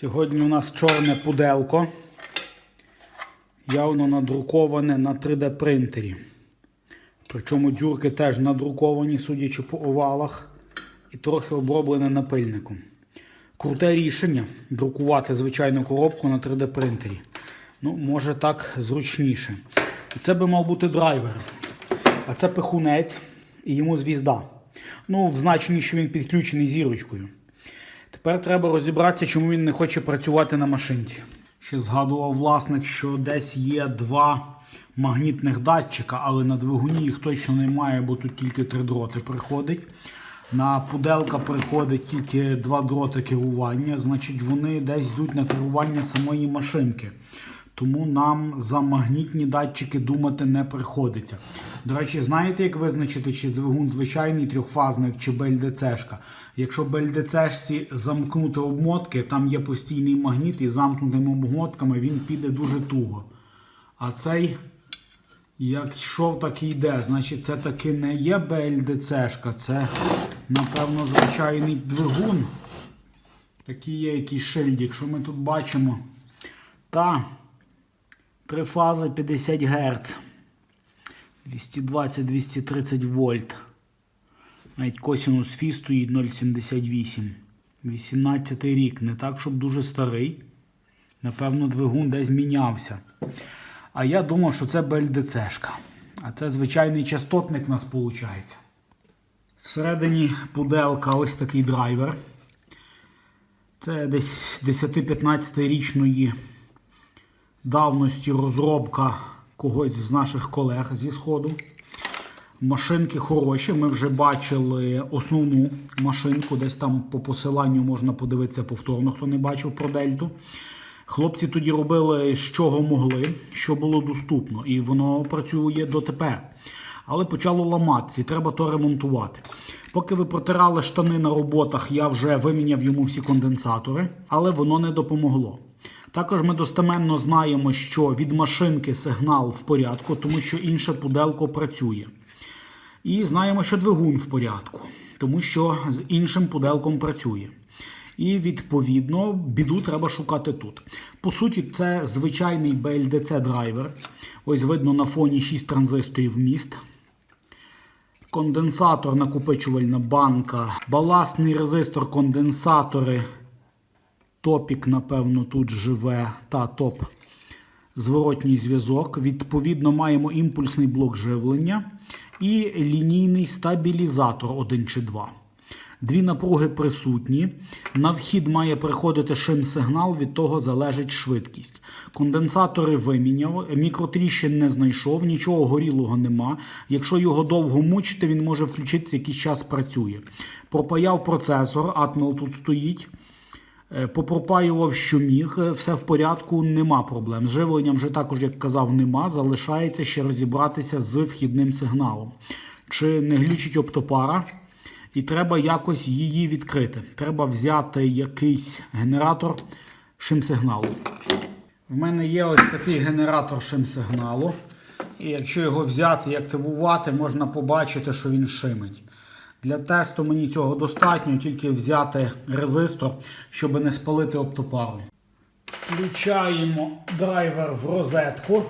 Сьогодні у нас чорне пуделко. Явно надруковане на 3D принтері. Причому дюрки теж надруковані, судячи по овалах, і трохи оброблене напильником. Круте рішення друкувати звичайну коробку на 3D принтері. Ну, може так зручніше. І це би мав бути драйвер. А це пихунець і йому звізда. Ну, в значенні, що він підключений зірочкою. Тепер треба розібратися, чому він не хоче працювати на машинці. Ще згадував власник, що десь є два магнітних датчика, але на двигуні їх точно немає, бо тут тільки три дроти приходить. На пуделка приходить тільки два дроти керування, значить вони десь йдуть на керування самої машинки. Тому нам за магнітні датчики думати не приходиться. До речі, знаєте, як визначити, чи двигун звичайний трьохфазник, чи БЛДЦшка? Якщо БЛДЦшці замкнути обмотки, там є постійний магніт, і замкнутими обмотками він піде дуже туго. А цей, як йшов, так і йде. Значить, це таки не є БЛДЦшка, це, напевно, звичайний двигун. Такий є якийсь шильдик, що ми тут бачимо. Та три фази 50 Гц. 220-230 вольт. Навіть косінус Фі стоїть 0,78. 18 рік. Не так, щоб дуже старий. Напевно, двигун десь мінявся. А я думав, що це БЛДЦшка. А це звичайний частотник в нас виходить. Всередині пуделка ось такий драйвер. Це десь 10-15 річної давності розробка когось з наших колег зі Сходу. Машинки хороші. Ми вже бачили основну машинку. Десь там по посиланню можна подивитися повторно, хто не бачив про дельту. Хлопці тоді робили з чого могли, що було доступно, і воно працює дотепер. Але почало ламатися, треба то ремонтувати. Поки ви протирали штани на роботах, я вже виміняв йому всі конденсатори, але воно не допомогло. Також ми достеменно знаємо, що від машинки сигнал в порядку, тому що інше пуделко працює. І знаємо, що двигун в порядку, тому що з іншим пуделком працює. І відповідно біду треба шукати тут. По суті, це звичайний BLDC драйвер. Ось видно на фоні 6 транзисторів міст. Конденсатор, накопичувальна банка, баласний резистор, конденсатори. Топік, напевно, тут живе та топ зворотній зв'язок. Відповідно, маємо імпульсний блок живлення і лінійний стабілізатор 1 чи 2. Дві напруги присутні. На вхід має приходити шим-сигнал, від того залежить швидкість. Конденсатори виміняв, мікротріщин не знайшов, нічого горілого нема. Якщо його довго мучити, він може включитися, якийсь час працює. Пропаяв процесор, Atmel тут стоїть. Е, Попропаював, що міг, е, все в порядку, нема проблем. З живленням вже також, як казав, нема. Залишається ще розібратися з вхідним сигналом. Чи не глючить оптопара, і треба якось її відкрити. Треба взяти якийсь генератор шим-сигналу. В мене є ось такий генератор шим-сигналу. І якщо його взяти і активувати, можна побачити, що він шимить. Для тесту мені цього достатньо, тільки взяти резистор, щоб не спалити оптопару. Включаємо драйвер в розетку.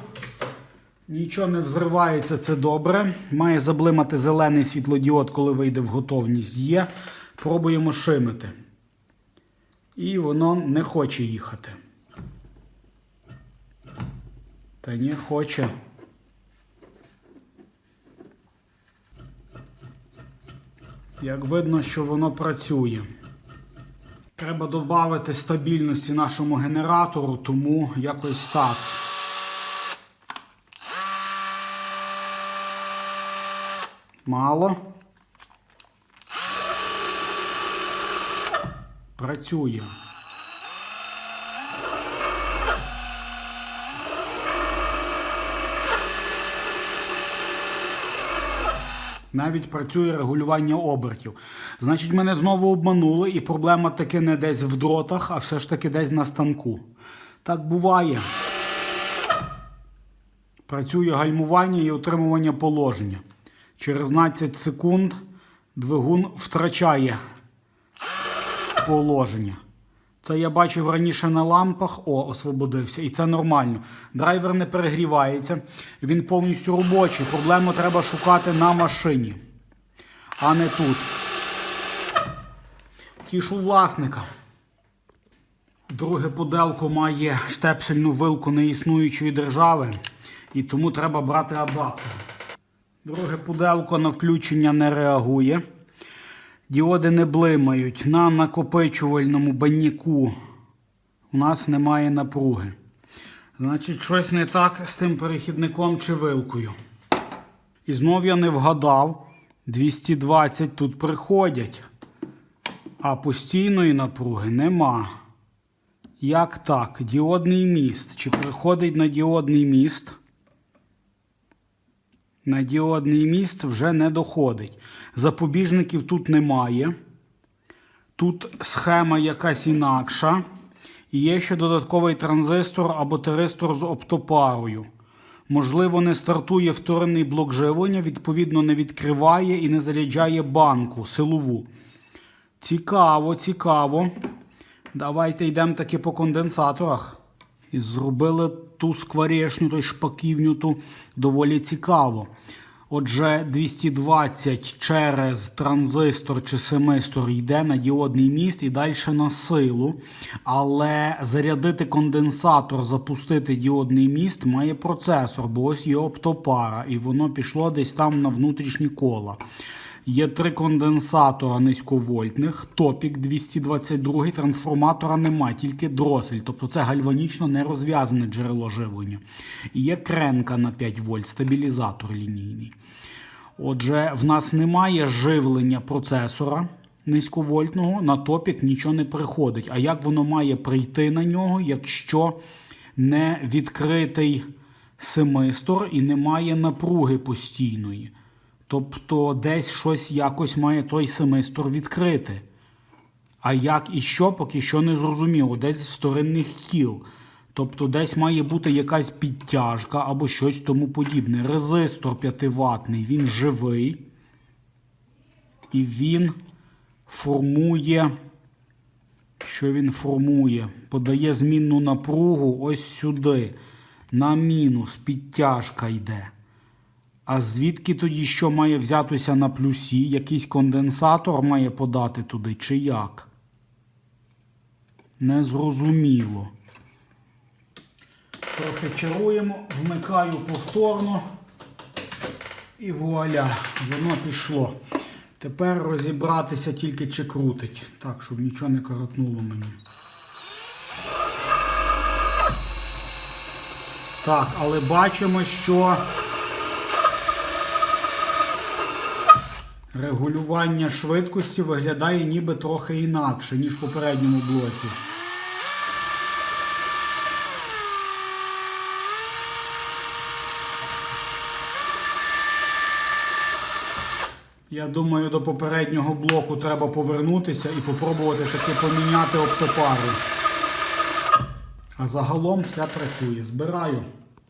Нічого не взривається, це добре. Має заблимати зелений світлодіод, коли вийде в готовність. Є. Пробуємо шимити. І воно не хоче їхати. Та ні, хоче. Як видно, що воно працює. Треба додати стабільності нашому генератору, тому якось так. Мало. Працює. Навіть працює регулювання обертів. Значить, мене знову обманули, і проблема таки не десь в дротах, а все ж таки десь на станку. Так буває. Працює гальмування і отримування положення. Через 12 секунд двигун втрачає положення. Це я бачив раніше на лампах. О, освободився. І це нормально. Драйвер не перегрівається. Він повністю робочий. Проблему треба шукати на машині, а не тут. Тішу власника. Друге пуделко має штепсельну вилку неіснуючої держави, і тому треба брати адаптер. Друге пуделко на включення не реагує. Діоди не блимають. На накопичувальному баняку у нас немає напруги. Значить, щось не так з тим перехідником чи вилкою. І знов я не вгадав. 220 тут приходять, а постійної напруги нема. Як так? Діодний міст. Чи приходить на діодний міст? На діодний міст вже не доходить. Запобіжників тут немає. Тут схема якась інакша. І є ще додатковий транзистор або теристор з оптопарою. Можливо, не стартує вторинний блок живлення, відповідно, не відкриває і не заряджає банку силову. Цікаво, цікаво. Давайте йдемо таки по конденсаторах. І зробили ту скворечню, той шпаківню ту доволі цікаво. Отже, 220 через транзистор чи семистор йде на діодний міст і далі на силу. Але зарядити конденсатор, запустити діодний міст має процесор, бо ось є оптопара, і воно пішло десь там на внутрішні кола. Є три конденсатора низьковольтних, топік 222, трансформатора немає, тільки дросель. Тобто це гальванічно нерозв'язане джерело живлення. І є кренка на 5 вольт, стабілізатор лінійний. Отже, в нас немає живлення процесора низьковольтного, на топік нічого не приходить. А як воно має прийти на нього, якщо не відкритий семистор і немає напруги постійної? Тобто десь щось якось має той семестр відкрити. А як і що, поки що не зрозуміло. Десь з вторинних кіл. Тобто десь має бути якась підтяжка або щось тому подібне. Резистор 5 ватний, він живий. І він формує. Що він формує? Подає змінну напругу ось сюди. На мінус, підтяжка йде. А звідки тоді що має взятися на плюсі? Якийсь конденсатор має подати туди, чи як? Незрозуміло. Трохи чаруємо, вмикаю повторно. І вуаля, воно пішло. Тепер розібратися тільки чи крутить. Так, щоб нічого не коротнуло мені. Так, але бачимо, що регулювання швидкості виглядає ніби трохи інакше, ніж в попередньому блоці. Я думаю, до попереднього блоку треба повернутися і попробувати таки поміняти оптопару. А загалом все працює. Збираю.